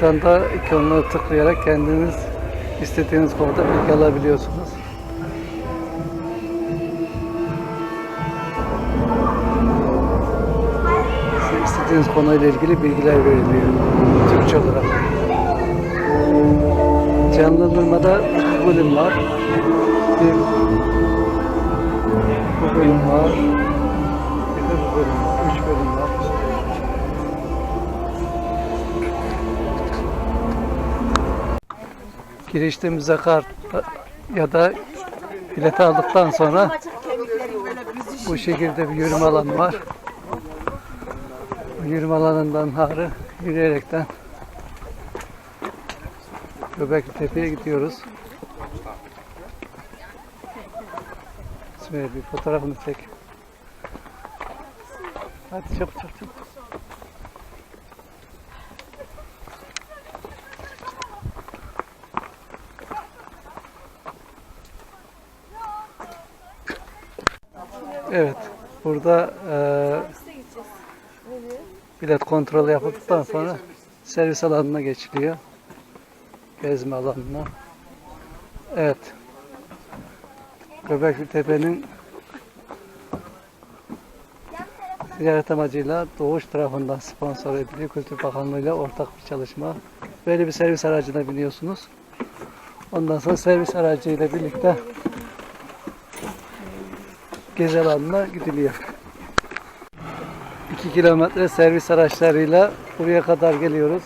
Buradan da ikonları tıklayarak kendiniz istediğiniz konuda bilgi alabiliyorsunuz. Size istediğiniz konuyla ilgili bilgiler veriliyor. Türkçe olarak. Canlandırmada üç bölüm var. Bir bu bölüm var. Girişte müze kart ya da bilet aldıktan sonra bu şekilde bir yürüme alanı var. Bu yürüme alanından harı yürüyerekten Göbekli Tepe'ye gidiyoruz. İsmail bir fotoğrafını çek. Hadi çabuk çabuk çabuk. Evet. Burada eee bilet kontrolü yapıldıktan sonra servis alanına geçiliyor. Gezme alanına. Evet. Göbekli Tepe'nin ziyaret amacıyla Doğuş tarafından sponsor ediliyor. Kültür Bakanlığı ile ortak bir çalışma. Böyle bir servis aracına biniyorsunuz. Ondan sonra servis aracıyla birlikte gezi alanına gidiliyor. 2 kilometre servis araçlarıyla buraya kadar geliyoruz.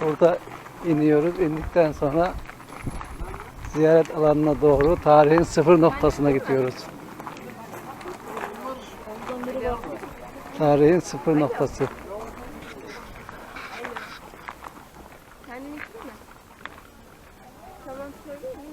Burada iniyoruz. İndikten sonra ziyaret alanına doğru tarihin sıfır noktasına gidiyoruz. Tarihin sıfır noktası. Kendin mi? Tamam söyleyeyim mi?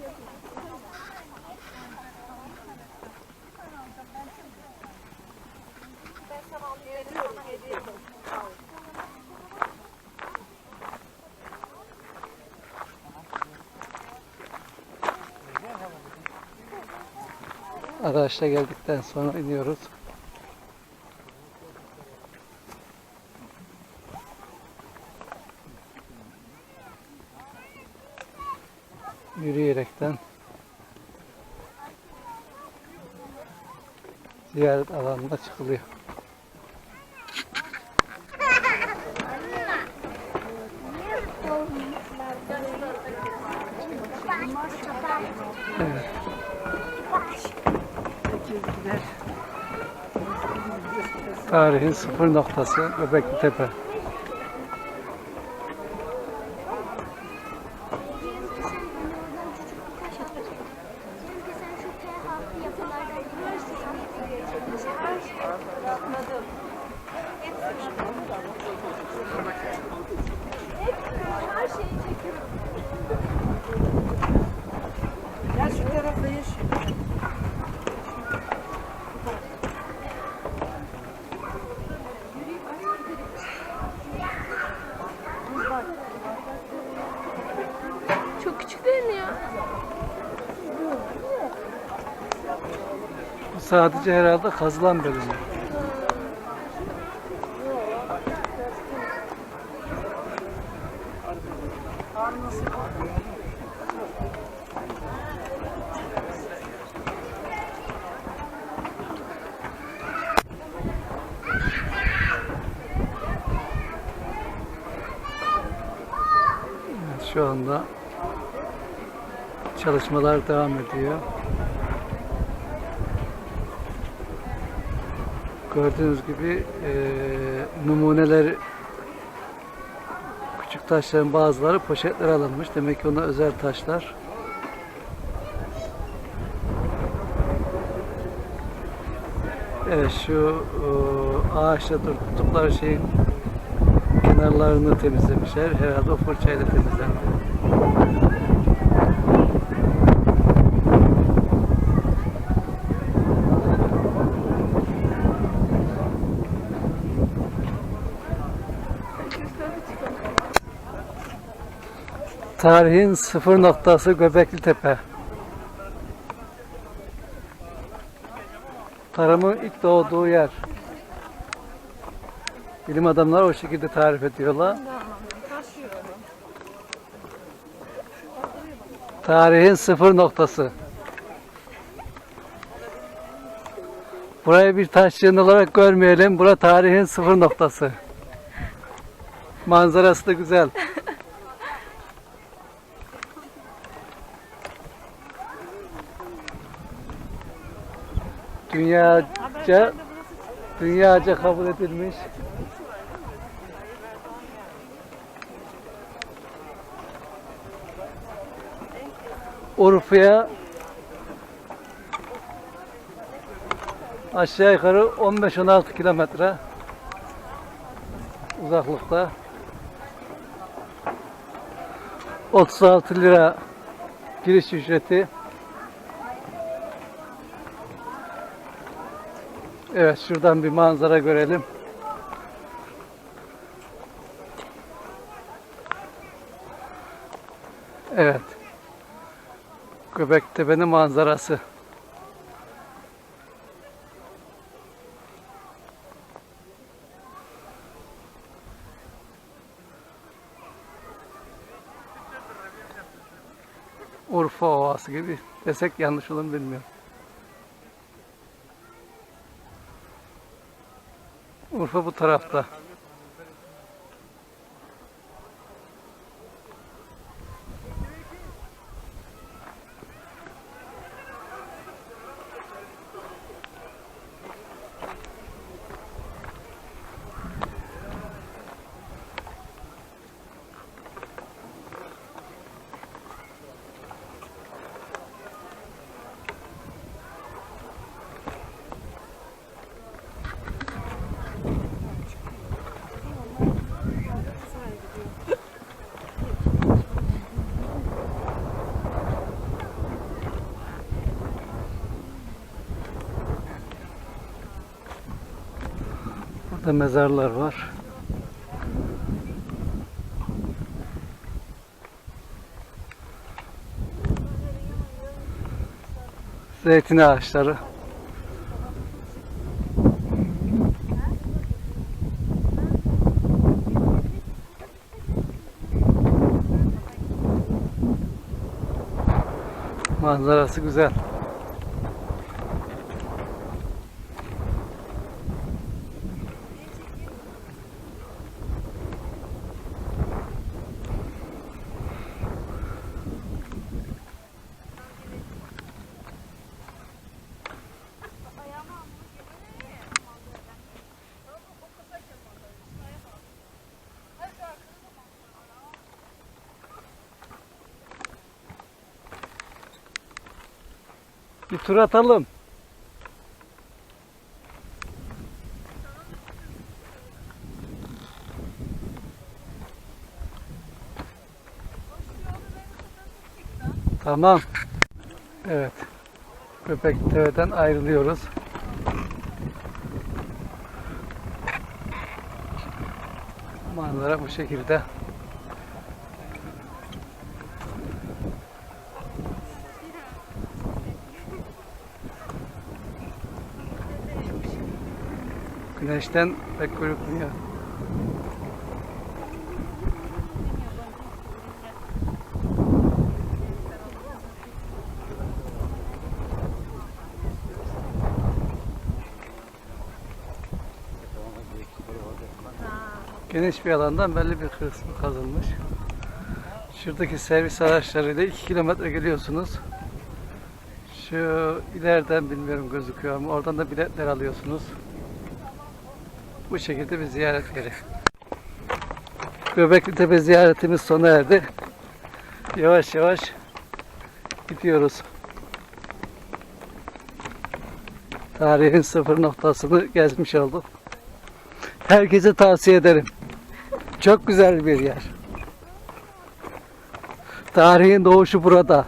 Araçla geldikten sonra iniyoruz. Yürüyerekten ziyaret alanına çıkılıyor. Evet. Tarihin sıfır noktası Göbekli Tepe. Her şeyi çekiyorum. Gel şu tarafa yaş. Sadece herhalde kazılan bölümü. Şu anda çalışmalar devam ediyor. Gördüğünüz gibi eee numuneler küçük taşların bazıları poşetler alınmış. Demek ki ona özel taşlar. Evet şu e, ağaçta tuttukları şeyin kenarlarını temizlemişler. Herhalde o fırçayla temizlendi. Tarihin sıfır noktası Göbekli Tepe. Tarımın ilk doğduğu yer. Bilim adamları o şekilde tarif ediyorlar. Tarihin sıfır noktası. Burayı bir taş yığın olarak görmeyelim. Bura tarihin sıfır noktası. Manzarası da güzel. Dünyaca dünyaca kabul edilmiş. Urfa'ya aşağı yukarı 15-16 kilometre uzaklıkta 36 lira giriş ücreti Evet şuradan bir manzara görelim. Evet. Göbektepe'nin manzarası. Urfa Ovası gibi desek yanlış olur bilmiyorum. Urfa bu tarafta. Burada mezarlar var. Zeytin ağaçları. Manzarası güzel. Bir tur atalım. Tamam. Evet. Köpektepe'den ayrılıyoruz. Manzara bu şekilde. Güneşten pek görünmüyor. Geniş bir alandan belli bir kısmı kazılmış. Şuradaki servis araçlarıyla 2 kilometre geliyorsunuz. Şu ileriden bilmiyorum gözüküyor ama oradan da biletler alıyorsunuz. Bu şekilde bir ziyaret yeri. Göbekli Tepe ziyaretimiz sona erdi. Yavaş yavaş gidiyoruz. Tarihin sıfır noktasını gezmiş olduk. Herkese tavsiye ederim. Çok güzel bir yer. Tarihin doğuşu burada.